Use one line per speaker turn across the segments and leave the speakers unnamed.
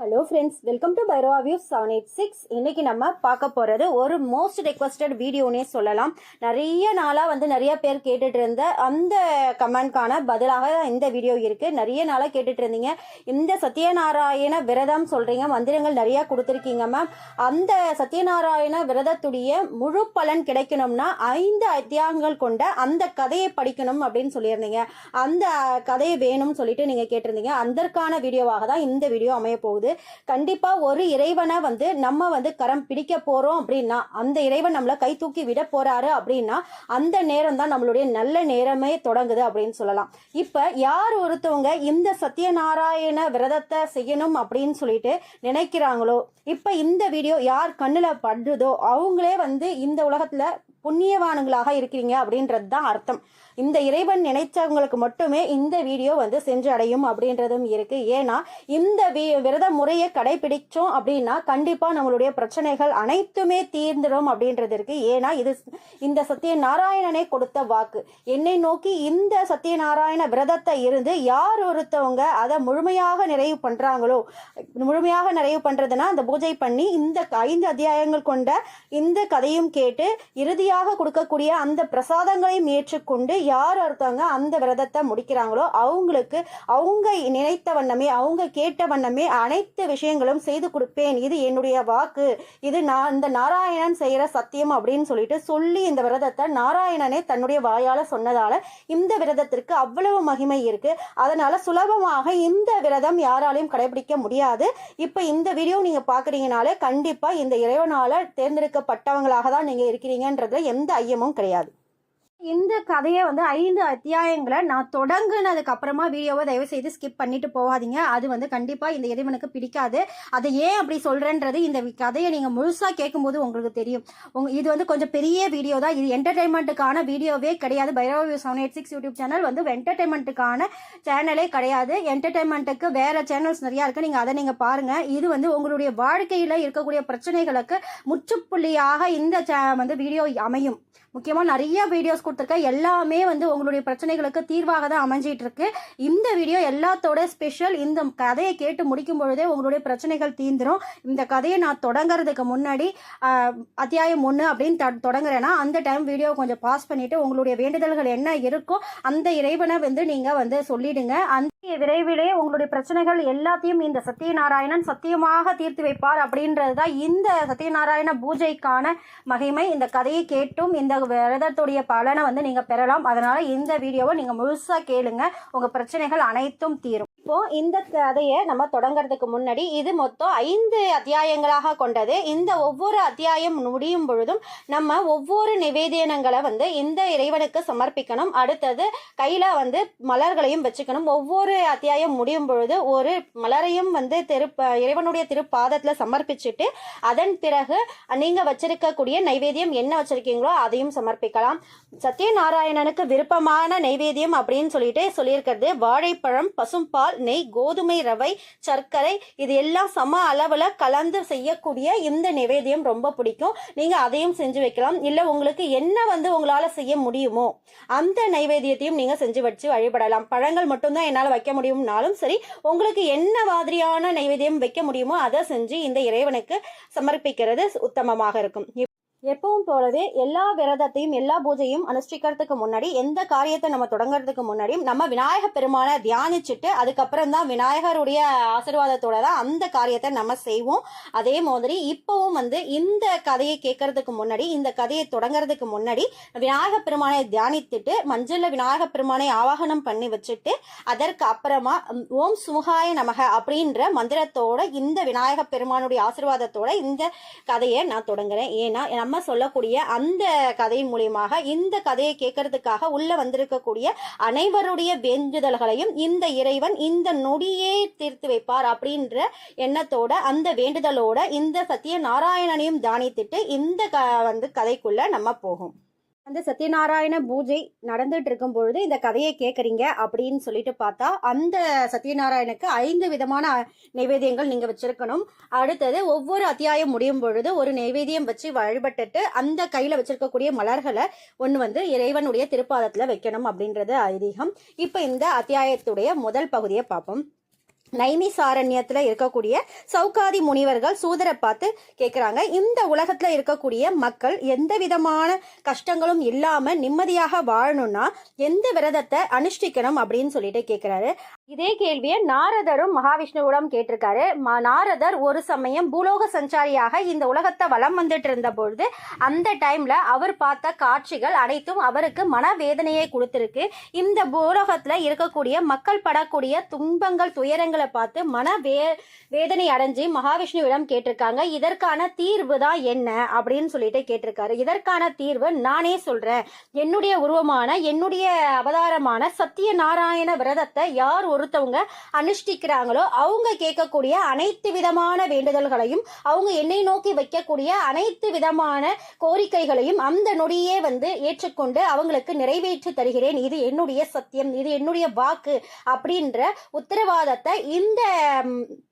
Hello friends welcome to Bhairava view seven eight six இன்னைக்கு நம்ம பார்க்க போகிறது ஒரு மோஸ்ட் ரெக்வஸ்டட் வீடியோனே சொல்லலாம். நிறைய நாளாக வந்து நிறைய பேர் கேட்டுட்டு இருந்த அந்த கமெண்ட்கான பதிலாக இந்த வீடியோ இருக்குது நிறைய நாளாக கேட்டுட்டு இருந்தீங்க. இந்த சத்யநாராயண விரதம் சொல்கிறீங்க மந்திரங்கள் நிறையா கொடுத்துருக்கீங்க மேம் அந்த சத்யநாராயண விரதத்துடைய முழு பலன் கிடைக்கணும்னா ஐந்து அத்தியாயங்கள் கொண்ட அந்த கதையை படிக்கணும் அப்படின்னு சொல்லியிருந்தீங்க. அந்த கதையை வேணும்னு சொல்லிட்டு நீங்கள் கேட்டிருந்தீங்க. அதற்கான வீடியோவாக தான் இந்த வீடியோ அமைய போகுது. கண்டிப்பாக ஒரு இறைவனை வந்து நம்ம வந்து கரம் பிடிக்க போகிறோம் அப்படின்னா அந்த இறைவன் நம்மளை கை தூக்கி விட போகிறாரு அப்படின்னா அந்த நேரம் தான் நம்மளுடைய நல்ல நேரமே தொடங்குது அப்படின்னு சொல்லலாம். இப்போ யார் ஒருத்தவங்க இந்த சத்யநாராயண விரதத்தை செய்யணும் அப்படின்னு சொல்லிட்டு நினைக்கிறாங்களோ இப்போ இந்த வீடியோ யார் கண்ணில் படுதோ அவங்களே வந்து இந்த உலகத்தில் புண்ணியவானுங்களாக இருக்கிறீங்க அப்படின்றது தான் அர்த்தம். இந்த இறைவன் நினைச்சவங்களுக்கு மட்டுமே இந்த வீடியோ வந்து சென்று அடையும் அப்படின்றதும் இருக்கு. ஏன்னா இந்த வி- விரத முறையை கடைபிடிச்சோம் அப்படின்னா கண்டிப்பா நம்மளுடைய பிரச்சனைகள் அனைத்துமே தீர்ந்துடும் அப்படின்றது இருக்கு. ஏன்னா இது இந்த சத்திய கொடுத்த வாக்கு. என்னை நோக்கி இந்த சத்யநாராயண விரதத்தை இருந்து யார் ஒருத்தவங்க அதை முழுமையாக நிறைவு பண்றாங்களோ முழுமையாக நிறைவு பண்றதுன்னா அந்த பூஜை பண்ணி இந்த ஐந்து அத்தியாயங்கள் கொண்ட இந்த கதையும் கேட்டு இறுதியாக கொடுக்கக்கூடிய அந்த பிரசாதங்களையும் ஏற்றுக்கொண்டு யார் ஒருத்தவங்க அந்த விரதத்தை முடிக்கிறாங்களோ அவங்களுக்கு அவங்க நினைத்த வண்ணமே அவங்க கேட்ட வண்ணமே அனைத்து விஷயங்களும் செய்து கொடுப்பேன். இது என்னுடைய வாக்கு. இது நான் இந்த நாராயணன் செய்கிற சத்தியம் அப்படின்னு சொல்லிட்டு சொல்லி இந்த விரதத்தை நாராயணனே தன்னுடைய வாயால் சொன்னதால இந்த விரதத்திற்கு அவ்வளவு மகிமை இருக்கு. அதனால சுலபமாக இந்த விரதம் யாராலையும் கடைபிடிக்க முடியாது. இப்போ இந்த வீடியோ நீங்க பாக்குறீங்கனாலே கண்டிப்பா இந்த இறைவனால தேர்ந்தெடுக்கப்பட்டவங்களாக தான் நீங்க இருக்கிறீங்கன்றதுல எந்த ஐயமும் கிடையாது இந்த கதையை வந்து ஐந்து அத்தியாயங்களை நான் தொடங்குனதுக்கு அப்புறமா வீடியோவை தயவு செய்து ஸ்கிப் பண்ணிட்டு போகாதீங்க. அது வந்து கண்டிப்பா இந்த இறைவனுக்கு பிடிக்காது. அதை ஏன் அப்படி சொல்றேன்றது இந்த கதையை நீங்க முழுசா கேட்கும்போது உங்களுக்கு தெரியும். உங்க இது வந்து கொஞ்சம் பெரிய வீடியோ தான். இது என்டர்டைன்மெண்ட்டுக்கான வீடியோவே கிடையாது. Bhairava seven eight six YouTube channel வந்து என்டர்டைன்மெண்ட்டுக்கான சேனலே கிடையாது. என்டர்டைன்மெண்ட்டுக்கு வேற சேனல்ஸ் நிறைய இருக்கு. நீங்க அதை நீங்க பாருங்க. இது வந்து உங்களுடைய வாழ்க்கையில இருக்கக்கூடிய பிரச்சனைகளுக்கு முற்றுப்புள்ளியாக இந்த சே- வந்து வீடியோ அமையும். முக்கியமாக நிறைய வீடியோஸ் கொடுத்துருக்கேன். எல்லாமே வந்து உங்களுடைய பிரச்சனைகளுக்கு தீர்வாக தான் அமைஞ்சிட்டு இருக்கு இந்த வீடியோ எல்லாத்தோட ஸ்பெஷல் இந்த கதையை கேட்டு முடிக்கும் பொழுதே உங்களுடைய பிரச்சனைகள் தீந்துரும் இந்த கதையை நான் தொடங்குறதுக்கு முன்னாடி அத்தியாயம் ஒன்று அப்படின்னு த- தொடங்குறேன்னா அந்த டைம் வீடியோ கொஞ்சம் பாஸ் பண்ணிட்டு உங்களுடைய வேண்டுதல்கள் என்ன இருக்கோ அந்த இறைவனை வந்து நீங்கள் வந்து சொல்லிடுங்க. அந்த விரைவிலே உங்களுடைய பிரச்சனைகள் எல்லாத்தையும் இந்த சத்யநாராயணன் சத்தியமாக தீர்த்து வைப்பார் அப்படின்றது தான் இந்த சத்யநாராயண பூஜைக்கான மகிமை. இந்த கதையை கேட்டும் இந்த விரதத்துடைய பலனை வந்து நீங்கள் பெறலாம். அதனால் இந்த வீடியோவை நீங்கள் முழுசாக கேளுங்க. உங்கள் பிரச்சனைகள் அனைத்தும் தீரும். இப்போ இந்த கதையை நம்ம தொடங்குறதுக்கு முன்னாடி இது மொத்தம் ஐந்து அத்தியாயங்களாக கொண்டது. இந்த ஒவ்வொரு அத்தியாயம் முடியும் பொழுதும் நம்ம ஒவ்வொரு நிவேதனங்களை வந்து இந்த இறைவனுக்கு சமர்ப்பிக்கணும். அடுத்தது கையில வந்து மலர்களையும் வச்சுக்கணும். ஒவ்வொரு அத்தியாயம் முடியும் பொழுது ஒரு மலரையும் வந்து திரு இறைவனுடைய திருப்பாதத்தில் சமர்ப்பிச்சுட்டு அதன் பிறகு நீங்க வச்சிருக்கக்கூடிய நைவேத்தியம் என்ன வச்சிருக்கீங்களோ அதையும் சமர்ப்பிக்கலாம். சத்யநாராயணனுக்கு விருப்பமான நைவேத்தியம் அப்படின்னு சொல்லிட்டு சொல்லியிருக்கிறது. வாழைப்பழம் பசும்பால் நெய் கோதுமை ரவை சர்க்கரை இது எல்லாம் சம அளவில் கலந்து செய்யக்கூடிய இந்த நிவேதியம் ரொம்ப பிடிக்கும். நீங்கள் அதையும் செஞ்சு வைக்கலாம். இல்லை உங்களுக்கு என்ன வந்து உங்களால் செய்ய முடியுமோ அந்த நைவேத்தியத்தையும் நீங்கள் செஞ்சு வச்சு வழிபடலாம். பழங்கள் மட்டும்தான் என்னால் வைக்க முடியும்னாலும் சரி உங்களுக்கு என்ன மாதிரியான நைவேத்தியம் வைக்க முடியுமோ அதை செஞ்சு இந்த இறைவனுக்கு சமர்ப்பிக்கிறது உத்தமமாக இருக்கும். எப்பவும் போலவே எல்லா விரதத்தையும் எல்லா பூஜையும் அனுஷ்டிக்கிறதுக்கு முன்னாடி எந்த காரியத்தை நம்ம தொடங்குறதுக்கு முன்னாடியும் நம்ம விநாயக பெருமானை தியானிச்சுட்டு அதுக்கப்புறம் தான் விநாயகருடைய ஆசீர்வாதத்தோட தான் அந்த காரியத்தை நம்ம செய்வோம். அதே மாதிரி இப்பவும் வந்து இந்த கதையை கேட்கறதுக்கு முன்னாடி இந்த கதையை தொடங்குறதுக்கு முன்னாடி விநாயக பெருமானை தியானித்துட்டு மஞ்சள்ல விநாயக பெருமானை ஆவாகனம் பண்ணி வச்சுட்டு அதற்கு அப்புறமா ஓம் சுமுகாய நமக அப்படின்ற மந்திரத்தோட இந்த விநாயக பெருமானுடைய ஆசீர்வாதத்தோட இந்த கதையை நான் தொடங்குறேன். ஏன்னா நம்ம நம்ம சொல்லக்கூடிய அந்த கதை மூலியமாக இந்த கதையை கேட்கறதுக்காக உள்ள வந்திருக்கக்கூடிய அனைவருடைய வேண்டுதல்களையும் இந்த இறைவன் இந்த நொடியே தீர்த்து வைப்பார் அப்படின்ற எண்ணத்தோட அந்த வேண்டுதலோட இந்த சத்திய நாராயணனையும் தானித்திட்டு இந்த க வந்து கதைக்குள்ள நம்ம போகும். அந்த சத்யநாராயண பூஜை நடந்துட்டு இருக்கும் பொழுது இந்த கதையை கேட்குறீங்க அப்படின்னு சொல்லிட்டு பார்த்தா அந்த சத்யநாராயணுக்கு ஐந்து விதமான நைவேத்தியங்கள் நீங்கள் வச்சிருக்கணும். அடுத்தது ஒவ்வொரு அத்தியாயம் முடியும் பொழுது ஒரு நைவேத்தியம் வச்சு வழிபட்டுட்டு அந்த கையில் வச்சிருக்கக்கூடிய மலர்களை ஒன்று வந்து இறைவனுடைய திருப்பாதத்தில் வைக்கணும் அப்படின்றது ஐதீகம். இப்போ இந்த அத்தியாயத்துடைய முதல் பகுதியை பார்ப்போம். நைமிசாரண்யத்துல இருக்கக்கூடிய சௌகாதி முனிவர்கள் சூதரை பார்த்து கேட்குறாங்க இந்த உலகத்துல இருக்கக்கூடிய மக்கள் எந்த விதமான கஷ்டங்களும் இல்லாம நிம்மதியாக வாழணும்னா எந்த விரதத்தை அனுஷ்டிக்கணும் அப்படின்னு சொல்லிட்டு கேட்குறாரு இதே கேள்வியை நாரதரும் மகாவிஷ்ணுவிடம் கேட்டிருக்காரு. ம- நாரதர் ஒரு சமயம் பூலோக சஞ்சாரியாக இந்த உலகத்தை வலம் வந்துட்டு இருந்த பொழுது அந்த டைம்ல அவர் பார்த்த காட்சிகள் அனைத்தும் அவருக்கு மனவேதனையை கொடுத்திருக்கு. இந்த பூலோகத்துல இருக்கக்கூடிய மக்கள் படக்கூடிய துன்பங்கள் துயரங்களை பார்த்து மன வே வேதனை அடைஞ்சு மகாவிஷ்ணுவிடம் கேட்டிருக்காங்க. இதற்கான தீர்வு தான் என்ன? அப்படின்னு சொல்லிட்டு கேட்டிருக்காரு. இதற்கான தீர்வு நானே சொல்றேன். என்னுடைய உருவமான என்னுடைய அவதாரமான சத்திய நாராயண விரதத்தை யார் ஒருத்தவங்க அனுஷ்டிக்கிறாங்களோ அவங்க கேட்கக்கூடிய அனைத்து விதமான வேண்டுதல்களையும் அவங்க என்னை நோக்கி வைக்கக்கூடிய அனைத்து விதமான கோரிக்கைகளையும் அந்த நொடியே வந்து ஏற்றுக்கொண்டு அவங்களுக்கு நிறைவேற்றி தருகிறேன். இது என்னுடைய சத்தியம் இது என்னுடைய வாக்கு அப்படின்ற உத்தரவாதத்தை இந்த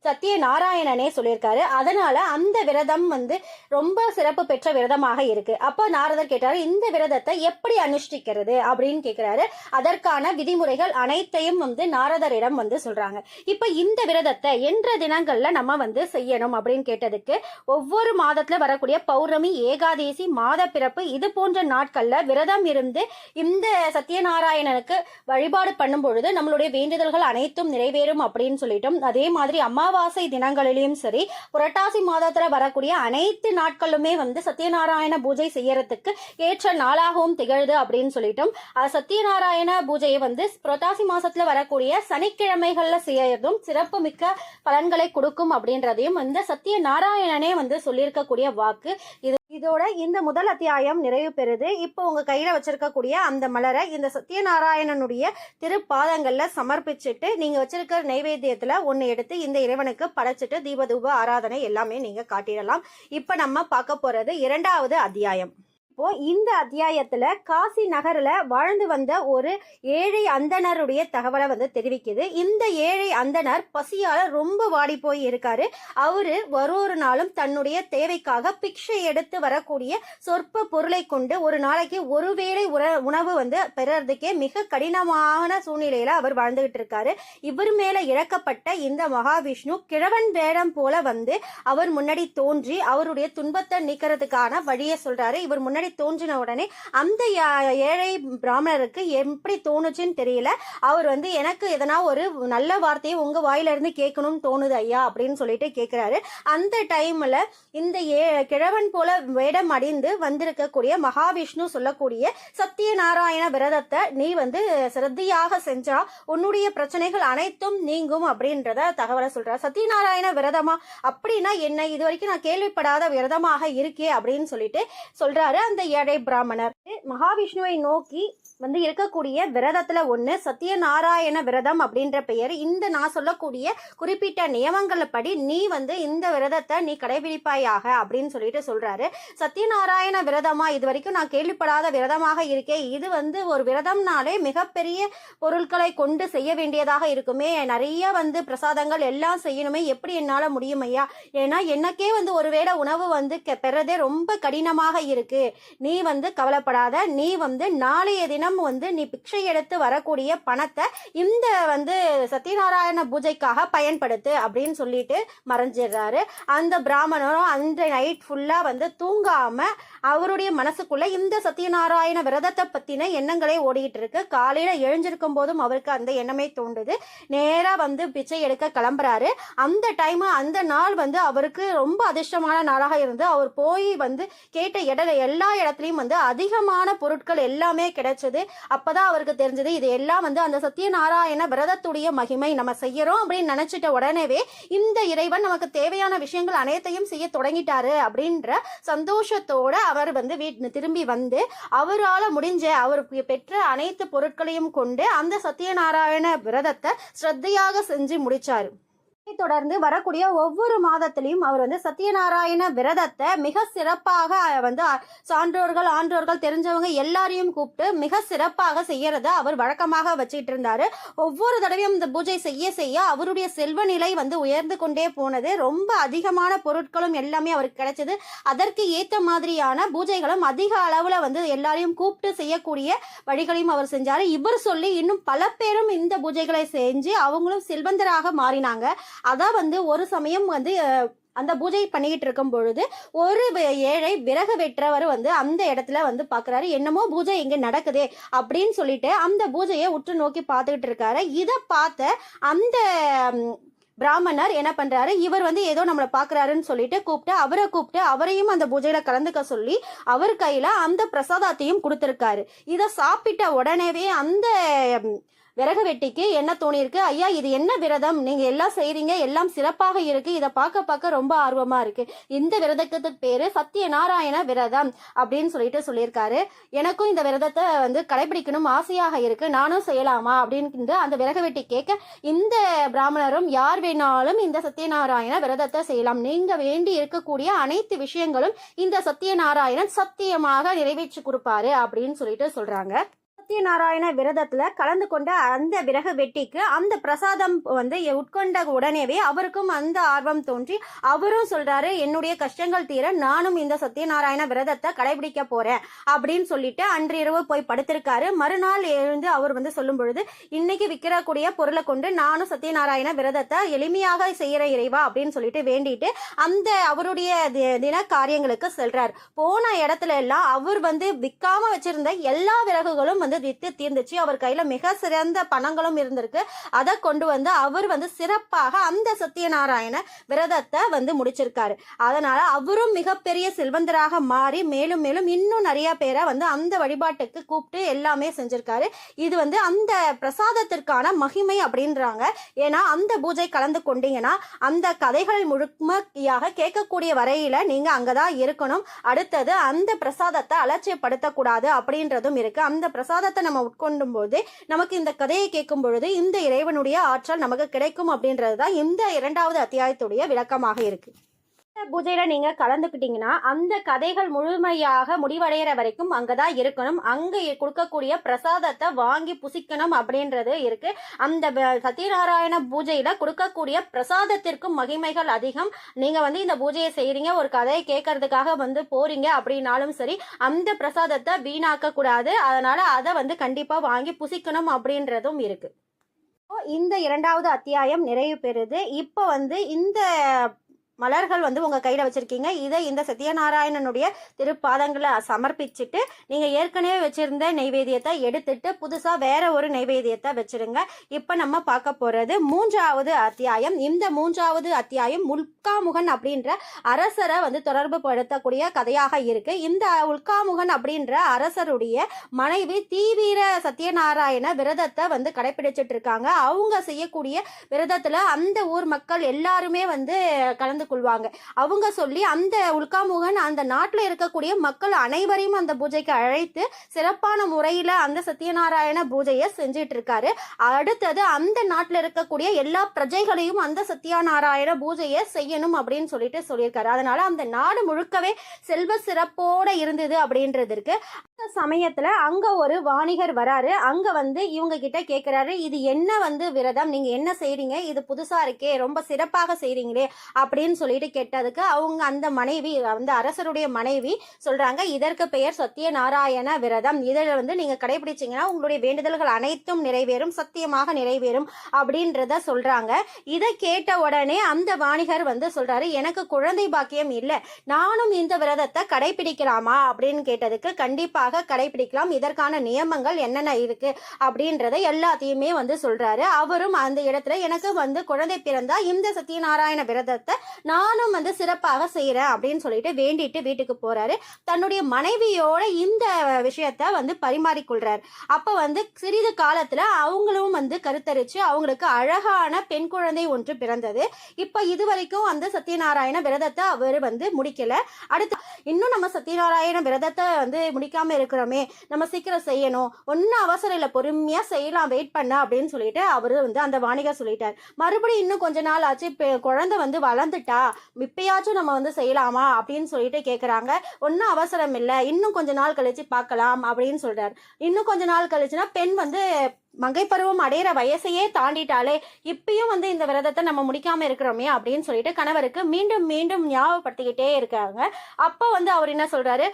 சத்திய நாராயணனே சொல்லியிருக்காரு. அதனால அந்த விரதம் வந்து ரொம்ப சிறப்பு பெற்ற விரதமாக இருக்கு. அப்ப நாரதர் கேட்டாரு இந்த விரதத்தை எப்படி அனுஷ்டிக்கிறது அப்படின்னு கேட்கிறாரு அதற்கான விதிமுறைகள் அனைத்தையும் வந்து நாரதரிடம் வந்து சொல்றாங்க. இப்ப இந்த விரதத்தை என்ற தினங்கள்ல நம்ம வந்து செய்யணும் அப்படின்னு கேட்டதுக்கு ஒவ்வொரு மாதத்துல வரக்கூடிய பௌர்ணமி ஏகாதேசி மாத பிறப்பு இது போன்ற நாட்கள்ல விரதம் இருந்து இந்த சத்யநாராயணனுக்கு வழிபாடு பண்ணும் பொழுது நம்மளுடைய வேண்டுதல்கள் அனைத்தும் நிறைவேறும் அப்படின்னு சொல்லிட்டோம். அதே மாதிரி அமாவாசை தினங்களிலும் சரி புரட்டாசி மாதத்துல வரக்கூடிய அனைத்து நாட்களுமே வந்து சத்யநாராயண பூஜை செய்யறதுக்கு ஏற்ற நாளாகவும் திகழுது அப்படின்னு சொல்லிட்டோம். சத்யநாராயண பூஜையை வந்து புரட்டாசி மாசத்துல வரக்கூடிய சனிக்கிழமைகள்ல செய்யறதும் சிறப்பு மிக்க பலன்களை கொடுக்கும் அப்படின்றதையும் வந்து சத்திய நாராயணனே வந்து சொல்லியிருக்கக்கூடிய வாக்கு. இது இதோட இந்த முதல் அத்தியாயம் நிறைவு பெறுது. இப்போ உங்க கையில வச்சிருக்கக்கூடிய அந்த மலரை இந்த சத்யநாராயணனுடைய திருப்பாதங்கள்ல சமர்ப்பிச்சுட்டு நீங்க வச்சிருக்கிற நைவேத்தியத்துல ஒன்னு எடுத்து இந்த இறைவனுக்கு படைச்சிட்டு தீபதூப ஆராதனை எல்லாமே நீங்க காட்டிடலாம். இப்ப நம்ம பார்க்க போறது இரண்டாவது அத்தியாயம். அப்போ இந்த அத்தியாயத்துல காசி நகர்ல வாழ்ந்து வந்த ஒரு ஏழை அந்தணருடைய தகவலை வந்து தெரிவிக்குது. இந்த ஏழை அந்தணர் பசியால ரொம்ப வாடி போய் இருக்காரு. அவரு ஒரு ஒரு நாளும் தன்னுடைய தேவைக்காக பிக்ஷை எடுத்து வரக்கூடிய சொற்ப பொருளை கொண்டு ஒரு நாளைக்கு ஒருவேளை உணவு வந்து பெறறதுக்கே மிக கடினமான சூழ்நிலையில அவர் வாழ்ந்துகிட்டு இருக்காரு. இவர் மேல இழக்கப்பட்ட இந்த மகாவிஷ்ணு கிழவன் வேடம் போல வந்து அவர் முன்னாடி தோன்றி அவருடைய துன்பத்தை நீக்கிறதுக்கான வழியை சொல்றாரு. இவர் முன்னாடி தோன்றின உடனே அந்த யா- ஏழை பிராமணருக்கு எப்படி தோணுச்சுன்னு தெரியல. அவர் வந்து எனக்கு எதனா ஒரு நல்ல வார்த்தையை உங்க வாயிலிருந்து கேட்கணும்னு தோணுது ஐயா அப்படின்னு சொல்லிட்டு கேட்கிறாரு. அந்த டைம்ல இந்த ஏ கிழவன் போல வேடம் அடிந்து வந்திருக்கக்கூடிய மகாவிஷ்ணு சொல்லக்கூடிய சத்தியநாராயண விரதத்தை நீ வந்து சிரத்தையாக செஞ்சா உன்னுடைய பிரச்சனைகள் அனைத்தும் நீங்கும் அப்படின்றத தகவலை சொல்றார் சத்யநாராயண விரதமா? அப்படின்னா என்ன? இது வரைக்கும் நான் கேள்விப்படாத விரதமாக இருக்கே அப்படின்னு சொல்லிட்டு சொல்றாரு. அந்த ஏழை பிராமணர் மகாவிஷ்ணுவை நோக்கி வந்து இருக்கக்கூடிய விரதத்துல ஒண்ணு சத்யநாராயண விரதம் அப்படின்ற பெயர். இந்த நான் சொல்லக்கூடிய குறிப்பிட்ட நியமங்கள் படி நீ வந்து இந்த விரதத்தை நீ கடைபிடிப்பாயாக அப்படின்னு சொல்லிட்டு சொல்றாரு. சத்யநாராயண விரதமா? இது வரைக்கும் நான் கேள்விப்படாத விரதமாக இருக்கேன் இது வந்து ஒரு விரதம்னாலே மிகப்பெரிய பொருட்களை கொண்டு செய்ய வேண்டியதாக இருக்குமே. நிறைய வந்து பிரசாதங்கள் எல்லாம் செய்யணுமே. எப்படி என்னால முடியும் ஐயா? ஏன்னா எனக்கே வந்து ஒருவேளை உணவு வந்து கெ- பெறதே ரொம்ப கடினமாக இருக்கு. நீ வந்து கவலைப்படாத. நீ வந்து நாளைய தினம் வந்து நீ பிக்ஷை எடுத்து வரக்கூடிய பணத்தை இந்த வந்து சத்யநாராயண பூஜைக்காக பயன்படுத்து அப்படின்னு சொல்லிட்டு மறைஞ்சிடுறாரு. அந்த பிராமணரும் அந்த நைட் ஃபுல்லாக வந்து தூங்காம அவருடைய மனசுக்குள்ள இந்த சத்யநாராயண விரதத்தை பற்றின எண்ணங்களே ஓடிக்கிட்டு இருக்கு. காலையில் எழுந்திருக்கும் போதும் அவருக்கு அந்த எண்ணமே தோண்டுது நேராக வந்து பிச்சை எடுக்க கிளம்புறாரு. அந்த டைம் அந்த நாள் வந்து அவருக்கு ரொம்ப அதிர்ஷ்டமான நாளாக இருந்து அவர் போய் வந்து கேட்ட இடல எல்லா இடத்துலையும் வந்து அதிகமான பொருட்கள் எல்லாமே கிடைச்சது. அப்பதான் அவருக்கு தெரிஞ்சது இது எல்லாம் வந்து அந்த சத்யநாராயண விரதத்துடைய மகிமை நம்ம செய்யறோம் அப்படின்னு நினைச்சிட்ட உடனேவே இந்த இறைவன் நமக்கு தேவையான விஷயங்கள் அனைத்தையும் செய்ய தொடங்கிட்டாரு அப்படின்ற சந்தோஷத்தோட அவர் வந்து வீட் திரும்பி வந்து அவரால் முடிஞ்ச அவருக்கு பெற்ற அனைத்து பொருட்களையும் கொண்டு அந்த சத்யநாராயண விரதத்தை ஸ்ரத்தையாக செஞ்சு முடிச்சாரு. தொடர்ந்து வரக்கூடிய ஒவ்வொரு மாதத்திலையும் அவர் வந்து சத்யநாராயண விரதத்தை மிக சிறப்பாக வந்து சான்றோர்கள் ஆன்றோர்கள் தெரிஞ்சவங்க எல்லாரையும் கூப்பிட்டு மிக சிறப்பாக செய்யறத அவர் வழக்கமாக வச்சுக்கிட்டு இருந்தாரு ஒவ்வொரு தடவையும் இந்த பூஜை செய்ய செய்ய அவருடைய செல்வ நிலை வந்து உயர்ந்து கொண்டே போனது. ரொம்ப அதிகமான பொருட்களும் எல்லாமே அவருக்கு கிடைச்சது. அதற்கு ஏற்ற மாதிரியான பூஜைகளும் அதிக அளவுல வந்து எல்லாரையும் கூப்பிட்டு செய்யக்கூடிய வழிகளையும் அவர் செஞ்சாரு. இவர் சொல்லி இன்னும் பல பேரும் இந்த பூஜைகளை செஞ்சு அவங்களும் செல்வந்தராக மாறினாங்க. அதான் வந்து ஒரு சமயம் வந்து அந்த பூஜை பண்ணிக்கிட்டு இருக்கும் பொழுது ஒரு ஏழை விறகு வெட்டுறவர் வந்து அந்த இடத்துல வந்து பார்க்குறாரு என்னமோ பூஜை இங்கே நடக்குதே அப்படின்னு சொல்லிட்டு அந்த பூஜையை உற்று நோக்கி பார்த்துக்கிட்டு இருக்காரு. இதை பார்த்த அந்த பிராமணர் என்ன பண்றாரு இவர் வந்து ஏதோ நம்மளை பாக்குறாருன்னு சொல்லிட்டு கூப்பிட்டு அவரை கூப்பிட்டு அவரையும் அந்த பூஜையில கலந்துக்க சொல்லி அவர் கையில அந்த பிரசாதத்தையும் கொடுத்திருக்காரு. இதை சாப்பிட்ட உடனேவே அந்த விறகு வெட்டிக்கு என்ன தோணியிருக்கு ஐயா இது என்ன விரதம்? நீங்கள் எல்லாம் செய்கிறீங்க எல்லாம் சிறப்பாக இருக்குது இதை பார்க்க பார்க்க ரொம்ப ஆர்வமாக இருக்குது இந்த விரதத்துக்கு பேர் சத்யநாராயண விரதம் அப்படின்னு சொல்லிட்டு சொல்லியிருக்காரு. எனக்கும் இந்த விரதத்தை வந்து கடைபிடிக்கணும் ஆசையாக இருக்குது நானும் செய்யலாமா அப்படின்னு அந்த விறகு வெட்டி கேட்க இந்த பிராமணரும் யார் வேணாலும் இந்த சத்யநாராயண விரதத்தை செய்யலாம். நீங்கள் வேண்டி இருக்கக்கூடிய அனைத்து விஷயங்களும் இந்த சத்யநாராயணன் சத்தியமாக நிறைவேற்றி கொடுப்பாரு அப்படின்னு சொல்லிட்டு சொல்கிறாங்க சத்யநாராயண விரதத்துல கலந்து கொண்ட அந்த விறகு வெட்டிக்கு அந்த பிரசாதம் வந்து உட்கொண்ட உடனேவே அவருக்கும் அந்த ஆர்வம் தோன்றி அவரும் சொல்றாரு என்னுடைய கஷ்டங்கள் தீர நானும் இந்த சத்யநாராயண விரதத்தை கடைபிடிக்க போறேன் அப்படின்னு சொல்லிட்டு அன்றிரவு போய் படுத்திருக்காரு. மறுநாள் எழுந்து அவர் வந்து சொல்லும் பொழுது இன்னைக்கு விற்கிறக்கூடிய பொருளை கொண்டு நானும் சத்யநாராயண விரதத்தை எளிமையாக செய்யற இறைவா அப்படின்னு சொல்லிட்டு வேண்டிட்டு அந்த அவருடைய தி- தின காரியங்களுக்கு செல்றார். போன இடத்துல எல்லாம் அவர் வந்து விற்காம வச்சிருந்த எல்லா விறகுகளும் வந்து வித்து தீர்ந்துச்சு. அவர் கையில மிக சிறந்த பணங்களும் இருந்திருக்கு. அதை கொண்டு வந்து அவர் வந்து சிறப்பாக அந்த சத்யநாராயண விரதத்தை வந்து முடிச்சிருக்காரு. அதனால அவரும் மிகப்பெரிய செல்வந்தராக மாறி மேலும் மேலும் இன்னும் நிறைய பேரை வந்து அந்த வழிபாட்டுக்கு கூப்பிட்டு எல்லாமே செஞ்சிருக்காரு. இது வந்து அந்த பிரசாதத்திற்கான மகிமை அப்படின்றாங்க. ஏன்னா அந்த பூஜை கலந்து கொண்டீங்கன்னா அந்த கதைகள் முழுமையாக கேட்கக்கூடிய வரையில நீங்க அங்கதான் இருக்கணும். அடுத்தது அந்த பிரசாதத்தை அலட்சியப்படுத்தக்கூடாது அப்படின்றதும் இருக்கு. அந்த பிரசாதத்தை நம்ம உட்கொண்டும் போது நமக்கு இந்த கதையை கேட்கும் பொழுது இந்த இறைவனுடைய ஆற்றல் நமக்கு கிடைக்கும் அப்படின்றது தான் இந்த இரண்டாவது அத்தியாயத்துடைய விளக்கமாக இருக்கு. பூஜையில நீங்க கலந்துக்கிட்டீங்கன்னா அந்த கதைகள் முழுமையாக முடிவடைகிற வரைக்கும் அங்கதான் இருக்கணும். அங்க கொடுக்கக்கூடிய பிரசாதத்தை வாங்கி புசிக்கணும் அப்படின்றது இருக்கு. அந்த சத்யநாராயண பூஜையில கொடுக்கக்கூடிய பிரசாதத்திற்கும் மகிமைகள் அதிகம். நீங்க வந்து இந்த பூஜையை செய்யறீங்க ஒரு கதையை கேட்கறதுக்காக வந்து போறீங்க அப்படின்னாலும் சரி அந்த பிரசாதத்தை வீணாக்க கூடாது அதனால அதை வந்து கண்டிப்பா வாங்கி புசிக்கணும் அப்படின்றதும் இருக்கு. இந்த இரண்டாவது அத்தியாயம் நிறைவு பெறுது. இப்போ வந்து இந்த மலர்கள் வந்து உங்கள் கையில் வச்சுருக்கீங்க. இதை இந்த சத்யநாராயணனுடைய திருப்பாதங்களை சமர்ப்பிச்சுட்டு நீங்கள் ஏற்கனவே வச்சுருந்த நெய்வேத்தியத்தை எடுத்துட்டு புதுசாக வேற ஒரு நெய்வேத்தியத்தை வச்சிருங்க. இப்போ நம்ம பார்க்க போகிறது மூன்றாவது அத்தியாயம். இந்த மூன்றாவது அத்தியாயம் உல்காமுகன் அப்படின்ற அரசரை வந்து தொடர்பு படுத்தக்கூடிய கதையாக இருக்குது இந்த உல்காமுகன் அப்படின்ற அரசருடைய மனைவி தீவிர சத்யநாராயண விரதத்தை வந்து கடைபிடிச்சிட்டு இருக்காங்க. அவங்க செய்யக்கூடிய விரதத்தில் அந்த ஊர் மக்கள் எல்லாருமே வந்து கலந்து ஏற்றுக்கொள்வாங்க அவங்க சொல்லி அந்த உல்காமுகன் அந்த நாட்டில் இருக்கக்கூடிய மக்கள் அனைவரையும் அந்த பூஜைக்கு அழைத்து சிறப்பான முறையில் அந்த சத்யநாராயண பூஜையை செஞ்சிட்டு இருக்காரு அடுத்தது அந்த நாட்டில் இருக்கக்கூடிய எல்லா பிரஜைகளையும் அந்த சத்யநாராயண பூஜையை செய்யணும் அப்படின்னு சொல்லிட்டு சொல்லியிருக்காரு. அதனால அந்த நாடு முழுக்கவே செல்வ சிறப்போட இருந்தது அப்படின்றதுக்கு அந்த சமயத்துல அங்க ஒரு வாணிகர் வராரு. அங்க வந்து இவங்க கிட்ட கேக்குறாரு இது என்ன வந்து விரதம்? நீங்க என்ன செய்றீங்க? இது புதுசா இருக்கே ரொம்ப சிறப்பாக செய்றீங்களே அப்படின்னு சொல்லிட்டு கேட்டதுக்கு அவங்க அந்த மனைவி அந்த அரசருடைய மனைவி சொல்றாங்க இதற்கு பெயர் சத்திய நாராயண விரதம். இதில் வந்து நீங்க கடைபிடிச்சீங்கன்னா உங்களுடைய வேண்டுதல்கள் அனைத்தும் நிறைவேறும் சத்தியமாக நிறைவேறும் அப்படின்றத சொல்றாங்க. இதை கேட்ட உடனே அந்த வாணிகர் வந்து சொல்றாரு எனக்கு குழந்தை பாக்கியம் இல்லை. நானும் இந்த விரதத்தை கடைபிடிக்கலாமா அப்படின்னு கேட்டதுக்கு கண்டிப்பாக கடைபிடிக்கலாம் இதற்கான நியமங்கள் என்னென்ன இருக்கு? அப்படின்றத எல்லாத்தையுமே வந்து சொல்றாரு. அவரும் அந்த இடத்துல எனக்கு வந்து குழந்தை பிறந்தா இந்த சத்தியநாராயண விரதத்தை நானும் வந்து சிறப்பாக செய்கிறேன் அப்படின்னு சொல்லிட்டு வேண்டிட்டு வீட்டுக்கு போகிறாரு தன்னுடைய மனைவியோட இந்த விஷயத்த வந்து பரிமாறிக்கொள்கிறார் அப்போ வந்து சிறிது காலத்தில் அவங்களும் வந்து கருத்தரித்து அவங்களுக்கு அழகான பெண் குழந்தை ஒன்று பிறந்தது. இப்போ இது வரைக்கும் அந்த சத்யநாராயண விரதத்தை அவர் வந்து முடிக்கல. அடுத்து இன்னும் நம்ம சத்யநாராயண விரதத்தை வந்து முடிக்காம இருக்கிறோமே நம்ம சீக்கிரம் செய்யணும். ஒன்றும் அவசரம் இல்லை பொறுமையாக செய்யலாம் வெயிட் பண்ண அப்படின்னு சொல்லிட்டு அவர் வந்து அந்த வாணிகர் சொல்லிட்டார். மறுபடியும் இன்னும் கொஞ்ச நாள் ஆச்சு இப்போ குழந்தை வந்து வளர்ந்துட்டா இப்பயாச்சும் நம்ம வந்து செய்யலாமா? அப்படின்னு சொல்லிட்டு கேட்குறாங்க ஒன்றும் அவசரம் இல்லை. இன்னும் கொஞ்ச நாள் கழிச்சு பார்க்கலாம் அப்படின்னு சொல்றாரு. இன்னும் கொஞ்ச நாள் கழிச்சுன்னா பெண் வந்து மங்கை பருவம் அடையிற வயசையே தாண்டிட்டாலே இப்பயும் வந்து இந்த விரதத்தை நம்ம முடிக்காம இருக்கிறோமே அப்படின்னு சொல்லிட்டு கணவருக்கு மீண்டும் மீண்டும் ஞாபகப்படுத்திக்கிட்டே இருக்காங்க. அப்போ வந்து அவர் என்ன சொல்றாரு?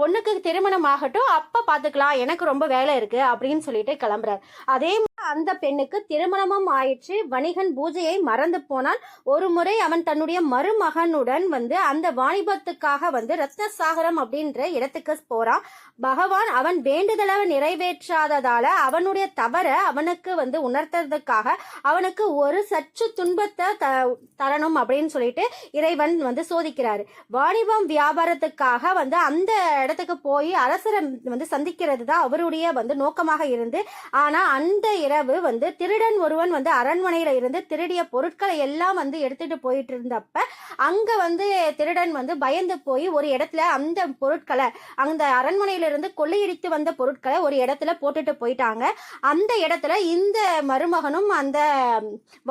பொண்ணுக்கு திருமணம் ஆகட்டும். அப்ப பாத்துக்கலாம். எனக்கு ரொம்ப வேலை இருக்கு அப்படின்னு சொல்லிட்டு கிளம்புறாரு. அதே மாதிரி அந்த பெண்ணுக்கு திருமணமும் ஆயிற்று. வணிகன் பூஜையை மறந்து போனான். ஒரு முறை அவன் தன்னுடைய மருமகனுடன் வந்து அந்த வாணிபத்துக்காக வந்து ரத்னசாகரம் அப்படின்ற இடத்துக்கு போறான். பகவான் அவன் வேண்டுதலை நிறைவேற்றாததால அவனுடைய தவற அவனுக்கு வந்து உணர்த்துறதுக்காக அவனுக்கு ஒரு சற்று துன்பத்தை த தரணும் அப்படின்னு சொல்லிட்டு இறைவன் வந்து சோதிக்கிறாரு. வாணிபம் வியாபாரத்துக்காக வந்து அந்த இடத்துக்கு போய் அரசரை வந்து சந்திக்கிறது தான் அவருடைய வந்து நோக்கமாக இருந்து. ஆனா அந்த இரவு வந்து திருடன் ஒருவன் வந்து அரண்மனையில இருந்து திருடிய பொருட்களை எல்லாம் வந்து எடுத்துட்டு போயிட்டு இருந்தப்ப அங்க வந்து திருடன் வந்து பயந்து போய் ஒரு இடத்துல அந்த பொருட்களை அந்த அரண்மனையில இருந்து கொள்ளையடித்து வந்த பொருட்களை ஒரு இடத்துல போட்டுட்டு போயிட்டாங்க. அந்த இடத்துல இந்த மருமகனும் அந்த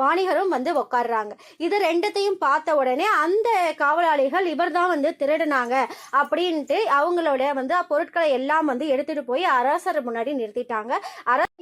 வாணிகரும் வந்து உக்காடுறாங்க இது ரெண்டத்தையும் பார்த்த உடனே அந்த காவலாளிகள் இவர் தான் வந்து திருடினாங்க அப்படின்ட்டு அவங்களோட வந்து பொருட்களை எல்லாம் வந்து எடுத்துட்டு போய் அரசர் முன்னாடி நிறுத்திட்டாங்க.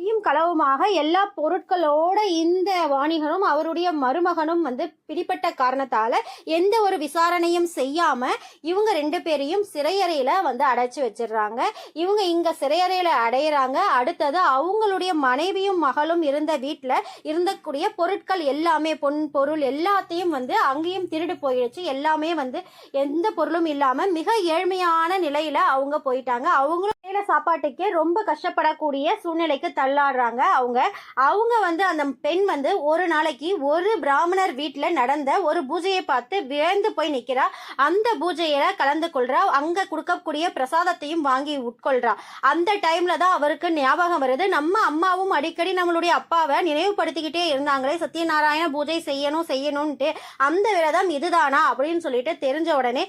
அரசையும் களவுமாக எல்லா பொருட்களோட இந்த வாணிகனும் அவருடைய மருமகனும் வந்து பிடிப்பட்ட காரணத்தால எந்த ஒரு விசாரணையும் செய்யாம இவங்க ரெண்டு பேரையும் சிறையறையில வந்து அடைச்சு வச்சிடுறாங்க. இவங்க இங்க சிறையறையில அடையிறாங்க. அடுத்தது அவங்களுடைய மனைவியும் மகளும் இருந்த வீட்டுல இருந்தக்கூடிய பொருட்கள் எல்லாமே பொன் பொருள் எல்லாத்தையும் வந்து அங்கேயும் திருடு போயிடுச்சு. எல்லாமே வந்து எந்த பொருளும் இல்லாம மிக ஏழ்மையான நிலையில அவங்க போயிட்டாங்க. அவங்களும் வேலை சாப்பாட்டுக்கே ரொம்ப கஷ்டப்படக்கூடிய சூழ்நிலைக்கு தள்ளாடுறாங்க. அவங்க அவங்க வந்து அந்த பெண் வந்து ஒரு நாளைக்கு ஒரு பிராமணர் வீட்டில் நடந்த ஒரு பூஜையை பார்த்து வியந்து போய் நிற்கிறா அந்த பூஜையில கலந்து கொள்றா. அங்க கொடுக்கக்கூடிய பிரசாதத்தையும் வாங்கி உட்கொள்றா. அந்த டைம்ல தான் அவருக்கு ஞாபகம் வருது. நம்ம அம்மாவும் அடிக்கடி நம்மளுடைய அப்பாவை நினைவுபடுத்திக்கிட்டே இருந்தாங்களே சத்யநாராயண பூஜை செய்யணும் செய்யணும்ட்டு அந்த விரதம் இதுதானா அப்படின்னு சொல்லிட்டு தெரிஞ்ச உடனே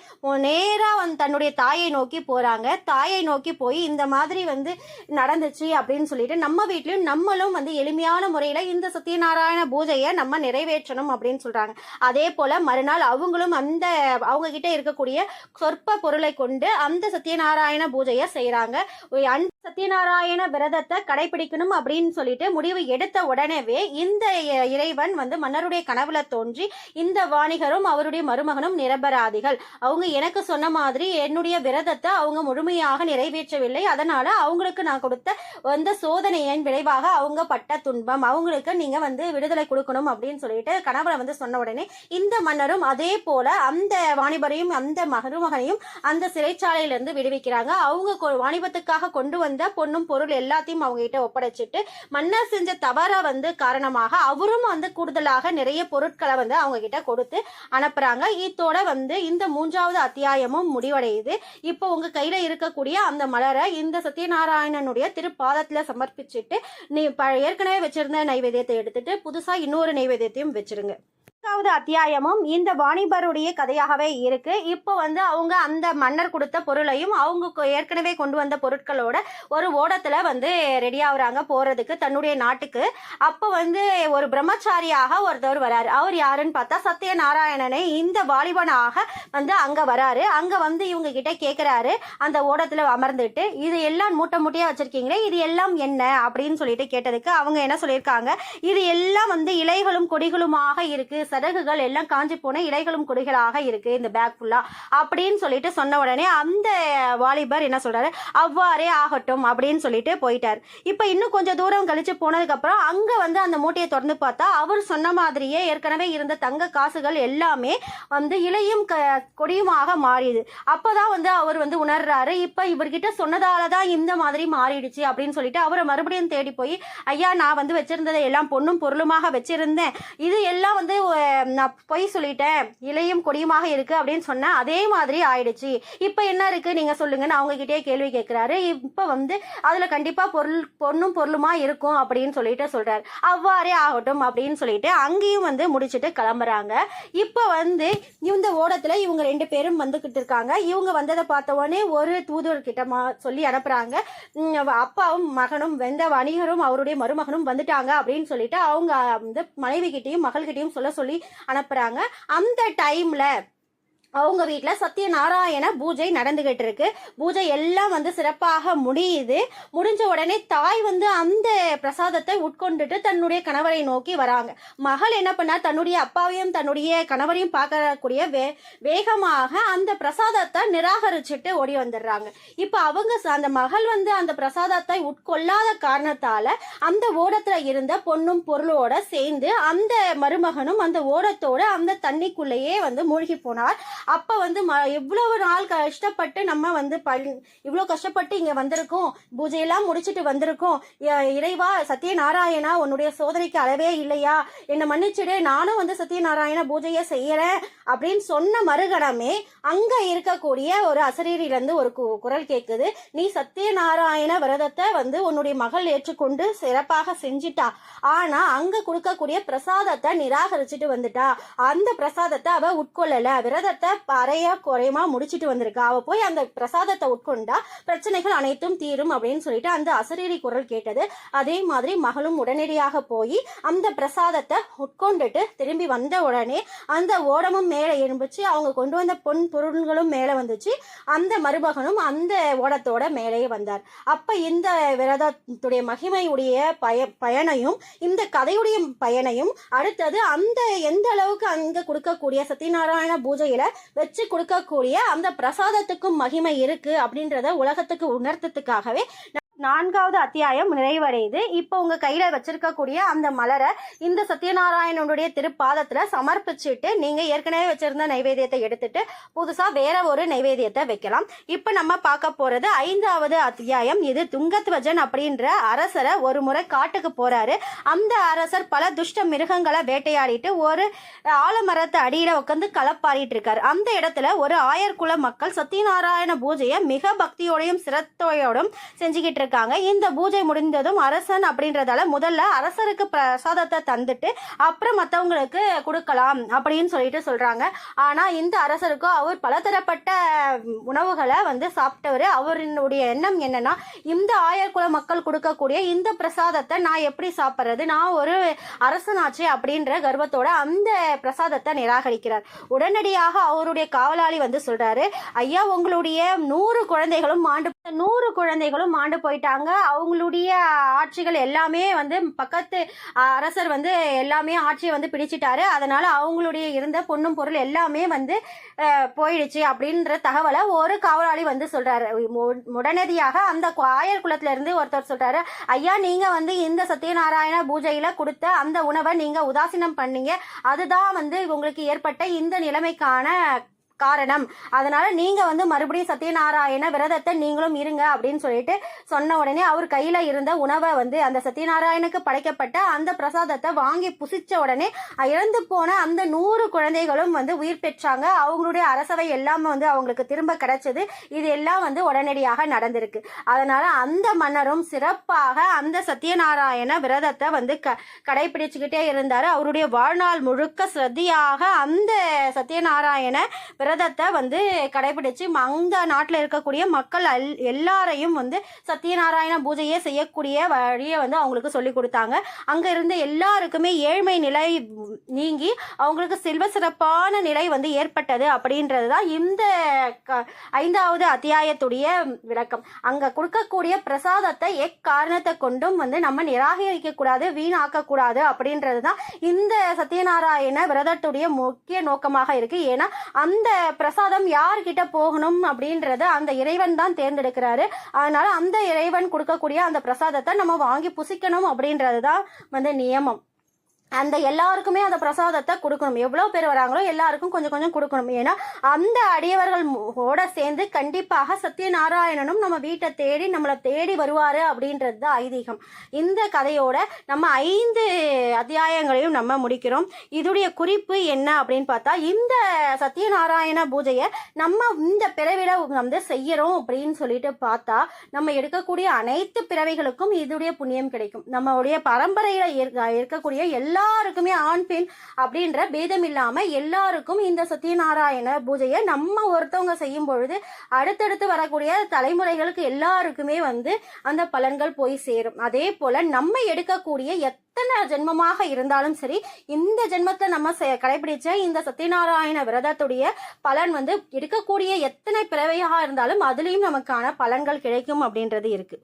நேராக வந்து தன்னுடைய தாயை நோக்கி போறாங்க. தாயை நோக்கி போய் இந்த மாதிரி வந்து நடந்துச்சு அப்படின்னு சொல்லிட்டு நம்ம வீட்லயும் நம்மளும் வந்து எளிமையான முறையில இந்த சத்யநாராயண பூஜையை நம்ம நிறைவேற்றணும் அப்படின்னு சொல்றாங்க. அதே போல மறுநாள் அவங்களும் அந்த அவங்க கிட்ட இருக்கக்கூடிய சொற்ப பொருளை கொண்டு அந்த சத்யநாராயண பூஜையை செய்கிறாங்க சத்யநாராயண விரதத்தை கடைபிடிக்கணும் அப்படின்னு சொல்லிட்டு முடிவு எடுத்த உடனேவே இந்த இ- இறைவன் வந்து மன்னருடைய கனவுல தோன்றி இந்த வாணிகரும் அவருடைய மருமகனும் நிரபராதிகள். அவங்க எனக்கு சொன்ன மாதிரி என்னுடைய விரதத்தை அவங்க முழுமையாக நிறைவேற்றவில்லை. அதனால அவங்களுக்கு நான் கொடுத்த வந்த சோதனையின் விளைவாக அவங்க பட்ட துன்பம். அவங்களுக்கு நீங்க வந்து விடுதலை கொடுக்கணும் அப்படின்னு சொல்லிட்டு கணவரை வந்து சொன்ன உடனே இந்த மன்னரும் அதே போல அந்த வாணிபரையும் அந்த மருமகனையும் அந்த சிறைச்சாலையிலிருந்து விடுவிக்கிறாங்க. அவங்க கொ- வாணிபத்துக்காக கொண்டு வந்த பொண்ணும் பொருள் எல்லாத்தையும் அவங்க கிட்ட ஒப்படைச்சிட்டு மன்னர் செஞ்ச தவற வந்து காரணமாக அவரும் வந்து கூடுதலாக நிறைய பொருட்களை வந்து அவங்க கிட்ட கொடுத்து அனுப்புறாங்க. இத்தோட வந்து இந்த மூன்றாவது அத்தியாயமும் முடிவடையுது. இப்போ உங்க கையில இருக்கக்கூடிய அந்த மலரை இந்த சத்யநாராயணனுடைய திருப்பாதத்தில் சமர்ப்பிச்சுட்டு நீ ப- ஏற்கனவே வச்சிருந்த நைவேத்தியத்தை எடுத்துட்டு புதுசா இன்னொரு நைவேத்தியத்தையும் வச்சிருங்க. நான்காவது அத்தியாயமும் இந்த வாணிபருடைய கதையாகவே இருக்கு. இப்போ வந்து அவங்க அந்த மன்னர் கொடுத்த பொருளையும் அவங்க ஏற்கனவே கொண்டு வந்த பொருட்களோட ஒரு ஓடத்துல வந்து ரெடி ஆகுறாங்க போறதுக்கு தன்னுடைய நாட்டுக்கு. அப்போ வந்து ஒரு பிரம்மச்சாரியாக ஒருத்தவர் வராரு. அவர் யாருன்னு பார்த்தா சத்யநாராயணனை இந்த வாலிபனாக வந்து அங்க வராரு. அங்க வந்து இவங்க கிட்ட கேட்கிறாரு அந்த ஓடத்துல அமர்ந்துட்டு இது எல்லாம் மூட்டை மூட்டையா வச்சிருக்கீங்களே இது எல்லாம் என்ன அப்படின்னு சொல்லிட்டு கேட்டதுக்கு அவங்க என்ன சொல்லியிருக்காங்க? இது எல்லாம் வந்து இலைகளும் கொடிகளுமாக இருக்கு. சடகுகள் எல்லாம் காஞ்சி போன இலைகளும் கொடிகளாக இருக்கு இந்த பேக் ஃபுல்லா அப்படின்னு சொல்லிட்டு சொன்ன உடனே அந்த வாலிபர் என்ன சொல்றாரு? அவ்வாறே ஆகட்டும் அப்படின்னு சொல்லிட்டு போயிட்டார். இப்போ இன்னும் கொஞ்சம் தூரம் கழிச்சு போனதுக்கப்புறம் அங்கே அங்க வந்து அந்த மூட்டையை திறந்து பார்த்தா அவர் சொன்ன மாதிரியே ஏற்கனவே இருந்த தங்க காசுகள் எல்லாமே வந்து இலையும் க கொடியுமாக மாறியது. அப்பதான் வந்து அவர் வந்து உணர்றாரு இப்போ இவர்கிட்ட சொன்னதால தான் இந்த மாதிரி மாறிடுச்சு அப்படின்னு சொல்லிட்டு அவரை மறுபடியும் தேடி போய் ஐயா நான் வந்து வச்சிருந்ததை எல்லாம் பொண்ணும் பொருளுமாக வச்சிருந்தேன். இது எல்லாம் வந்து நான் பொய் சொல்லிட்டேன் இலையும் கொடியுமாக இருக்கு அப்படின்னு சொன்னேன் அதே மாதிரி ஆயிடுச்சு. இப்போ என்ன இருக்கு? நீங்க சொல்லுங்கன்னு அவங்ககிட்டே கேள்வி கேட்கிறாரு இப்போ வந்து அதுல கண்டிப்பா பொருள் பொண்ணும் பொருளுமா இருக்கும் அப்படின்னு சொல்லிட்டு சொல்றாரு. அவ்வாறே ஆகட்டும் அப்படின்னு சொல்லிட்டு அங்கேயும் வந்து முடிச்சுட்டு கிளம்புறாங்க. இப்போ வந்து இந்த ஓடத்துல இவங்க ரெண்டு பேரும் வந்துகிட்டு இருக்காங்க. இவங்க வந்ததை பார்த்த உடனே ஒரு தூதுவர்கிட்ட மா சொல்லி அனுப்புறாங்க. அப்பாவும் மகனும் வெந்த வணிகரும் அவருடைய மருமகனும் வந்துட்டாங்க அப்படின்னு சொல்லிட்டு அவங்க வந்து மனைவி கிட்டேயும் மகள்கிட்டையும் சொல்ல சொல்லி அனுப்புகிறாங்க அந்த டைமில் அவங்க வீட்டில் சத்யநாராயண பூஜை நடந்துகிட்டு இருக்கு பூஜை எல்லாம் வந்து சிறப்பாக முடியுது. முடிஞ்ச உடனே தாய் வந்து அந்த பிரசாதத்தை உட்கொண்டுட்டு தன்னுடைய கணவரை நோக்கி வராங்க. மகள் என்ன பண்ணா தன்னுடைய அப்பாவையும் தன்னுடைய கணவரையும் பார்க்கக்கூடிய வே வேகமாக அந்த பிரசாதத்தை நிராகரிச்சுட்டு ஓடி வந்துடுறாங்க. இப்போ அவங்க அந்த மகள் வந்து அந்த பிரசாதத்தை உட்கொள்ளாத காரணத்தால அந்த ஓடத்துல இருந்த பொண்ணும் பொருளோட சேர்ந்து அந்த மருமகனும் அந்த ஓடத்தோட அந்த தண்ணிக்குள்ளேயே வந்து மூழ்கி போனார். அப்போ வந்து ம இவ்வளவு நாள் கஷ்டப்பட்டு நம்ம வந்து பல் இவ்வளோ கஷ்டப்பட்டு இங்கே வந்திருக்கோம். பூஜையெல்லாம் முடிச்சுட்டு வந்திருக்கோம். இறைவா சத்யநாராயணா உன்னுடைய சோதனைக்கு அளவே இல்லையா? என்னை மன்னிச்சிடு. நானும் வந்து சத்யநாராயண பூஜையை செய்கிறேன் அப்படின்னு சொன்ன மறுகணமே அங்கே இருக்கக்கூடிய ஒரு அசரீரிலேருந்து ஒரு கு- குரல் கேட்குது நீ சத்யநாராயண விரதத்தை வந்து உன்னுடைய மகள் ஏற்றுக்கொண்டு சிறப்பாக செஞ்சிட்டா. ஆனா அங்க கொடுக்கக்கூடிய பிரசாதத்தை நிராகரிச்சுட்டு வந்துட்டா. அந்த பிரசாதத்தை அவ உட்கொள்ளல. விரதத்தை அறைய குறையமா முடிச்சுட்டு வந்திருக்கா. அவ போய் அந்த பிரசாதத்தை உட்கொண்டா பிரச்சனைகள் அனைத்தும் தீரும் அப்படின்னு சொல்லிட்டு அந்த அசரீரி குரல் கேட்டது. அதே மாதிரி மகளும் உடனடியாக போய் அந்த பிரசாதத்தை உட்கொண்டுட்டு திரும்பி வந்த உடனே அந்த ஓடமும் மேலே எழும்பிச்சு. அவங்க கொண்டு வந்த பொன் பொருள்களும் மேலே வந்துச்சு. அந்த மருமகனும் அந்த ஓடத்தோட மேலேயே வந்தார். அப்ப இந்த விரதத்துடைய மகிமையுடைய பய பயனையும் இந்த கதையுடைய பயனையும் அடுத்தது அந்த எந்த அளவுக்கு அங்க கொடுக்கக்கூடிய சத்யநாராயண பூஜையில வச்சு கொடுக்கக்கூடிய அந்த பிரசாதத்துக்கும் மகிமை இருக்கு அப்படின்றத உலகத்துக்கு உணர்த்தத்துக்காகவே நான்காவது அத்தியாயம் நிறைவடையுது. இப்போ உங்க கையில வச்சிருக்கக்கூடிய அந்த மலரை இந்த சத்யநாராயணனுடைய திருப்பாதத்துல சமர்ப்பிச்சுட்டு நீங்க ஏற்கனவே வச்சிருந்த நைவேத்தியத்தை எடுத்துட்டு புதுசா வேற ஒரு நைவேத்தியத்தை வைக்கலாம். இப்போ நம்ம பார்க்க போறது ஐந்தாவது அத்தியாயம். இது துங்கத்வஜன் அப்படின்ற அரசரை ஒரு முறை காட்டுக்கு போறாரு. அந்த அரசர் பல துஷ்ட மிருகங்களை வேட்டையாடிட்டு ஒரு ஆலமரத்தை அடியில உட்காந்து களப்பாடிட்டு இருக்காரு. அந்த இடத்துல ஒரு ஆயர்குல மக்கள் சத்யநாராயண பூஜையை மிக பக்தியோடையும் சிரத்தையோடும் செஞ்சுக்கிட்டு இருக்காங்க. இந்த பூஜை முடிந்ததும் அரசன் அப்படின்றதால முதல்ல அரசருக்கு பிரசாதத்தை தந்துட்டு அப்புறம் மற்றவங்களுக்கு கொடுக்கலாம் அப்படின்னு சொல்லிட்டு சொல்றாங்க. ஆனா இந்த அரசருக்கோ அவர் பலதரப்பட்ட உணவுகளை வந்து சாப்பிட்டவர். அவருடைய எண்ணம் என்னன்னா இந்த ஆயர்குல மக்கள் கொடுக்கக்கூடிய இந்த பிரசாதத்தை நான் எப்படி சாப்பிட்றது? நான் ஒரு அரசனாச்சே அப்படின்ற கர்வத்தோட அந்த பிரசாதத்தை நிராகரிக்கிறார். உடனடியாக அவருடைய காவலாளி வந்து சொல்றாரு ஐயா உங்களுடைய நூறு குழந்தைகளும் மாண்டு நூறு குழந்தைகளும் மாண்டு போயிட்டாங்க. அவங்களுடைய ஆட்சிகள் எல்லாமே வந்து பக்கத்து அரசர் வந்து எல்லாமே ஆட்சியை வந்து பிடிச்சிட்டாரு. அதனால அவங்களுடைய இருந்த பொண்ணும் பொருள் எல்லாமே வந்து போயிடுச்சு அப்படின்ற தகவலை ஒரு காவலாளி வந்து சொல்றாரு. உடனடியாக அந்த ஆயர் குளத்துல இருந்து ஒருத்தர் சொல்றாரு ஐயா நீங்க வந்து இந்த சத்யநாராயண பூஜையில கொடுத்த அந்த உணவை நீங்க உதாசீனம் பண்ணீங்க. அதுதான் வந்து உங்களுக்கு ஏற்பட்ட இந்த நிலைமைக்கான காரணம். அதனால நீங்க வந்து மறுபடியும் சத்யநாராயண விரதத்தை நீங்களும் இருங்க அப்படின்னு சொல்லிட்டு சொன்ன உடனே அவர் கையில இருந்த உணவை வந்து அந்த சத்யநாராயணுக்கு படைக்கப்பட்ட அந்த பிரசாதத்தை வாங்கி புசிச்ச உடனே இறந்து போன அந்த நூறு குழந்தைகளும் வந்து உயிர் பெற்றாங்க. அவங்களுடைய அரசவை எல்லாமே வந்து அவங்களுக்கு திரும்ப கிடைச்சது. இது எல்லாம் வந்து உடனடியாக நடந்திருக்கு. அதனால அந்த மன்னரும் சிறப்பாக அந்த சத்யநாராயண விரதத்தை வந்து க கடைபிடிச்சுக்கிட்டே இருந்தாரு. அவருடைய வாழ்நாள் முழுக்க சதியாக அந்த சத்யநாராயண விரதத்தை வந்து கடைபிடிச்சு அந்த நாட்டில் இருக்கக்கூடிய மக்கள் அல் எல்லாரையும் வந்து சத்யநாராயண பூஜையே செய்யக்கூடிய வழியை வந்து அவங்களுக்கு சொல்லி கொடுத்தாங்க. அங்கே இருந்த எல்லாருக்குமே ஏழ்மை நிலை நீங்கி அவங்களுக்கு செல்வ சிறப்பான நிலை வந்து ஏற்பட்டது அப்படின்றது தான் இந்த க- ஐந்தாவது அத்தியாயத்துடைய விளக்கம். அங்கே கொடுக்கக்கூடிய பிரசாதத்தை எக்காரணத்தை கொண்டும் வந்து நம்ம நிராகரிக்கக்கூடாது வீணாக்கக்கூடாது அப்படின்றது தான் இந்த சத்யநாராயண விரதத்துடைய முக்கிய நோக்கமாக இருக்குது ஏன்னா அந்த பிரசாதம் யார்கிட்ட போகணும் அப்படின்றத அந்த இறைவன் தான் தேர்ந்தெடுக்கிறாரு. அதனால அந்த இறைவன் கொடுக்கக்கூடிய அந்த பிரசாதத்தை நம்ம வாங்கி புசிக்கணும் அப்படின்றது தான் வந்து நியமம். அந்த எல்லாருக்குமே அந்த பிரசாதத்தை கொடுக்கணும். எவ்வளோ பேர் வராங்களோ எல்லாருக்கும் கொஞ்சம் கொஞ்சம் கொடுக்கணும். ஏன்னா அந்த அடியவர்கள் சேர்ந்து கண்டிப்பாக சத்யநாராயணனும் நம்ம வீட்டை தேடி நம்மளை தேடி வருவார் அப்படின்றது தான் ஐதீகம். இந்த கதையோட நம்ம ஐந்து அத்தியாயங்களையும் நம்ம முடிக்கிறோம். இதுடைய குறிப்பு என்ன அப்படின்னு பார்த்தா இந்த சத்யநாராயண பூஜையை நம்ம இந்த பிறவிட வந்து செய்யறோம் அப்படின்னு சொல்லிட்டு பார்த்தா நம்ம எடுக்கக்கூடிய அனைத்து பிறவைகளுக்கும் இதுடைய புண்ணியம் கிடைக்கும். நம்மளுடைய பரம்பரையில் இருக்கக்கூடிய எல்லா எல்லாருக்குமே ஆண் பெண் அப்படின்ற பேதம் இல்லாம எல்லாருக்கும் இந்த சத்யநாராயண பூஜையை நம்ம ஒருத்தவங்க செய்யும் பொழுது அடுத்தடுத்து வரக்கூடிய தலைமுறைகளுக்கு எல்லாருக்குமே வந்து அந்த பலன்கள் போய் சேரும். அதே போல நம்ம எடுக்கக்கூடிய எத்தனை ஜென்மமாக இருந்தாலும் சரி இந்த ஜென்மத்தை நம்ம செ- கடைபிடிச்ச இந்த சத்யநாராயண விரதத்துடைய பலன் வந்து எடுக்கக்கூடிய எத்தனை பிறவையாக இருந்தாலும் அதுலேயும் நமக்கான பலன்கள் கிடைக்கும் அப்படின்றது இருக்குது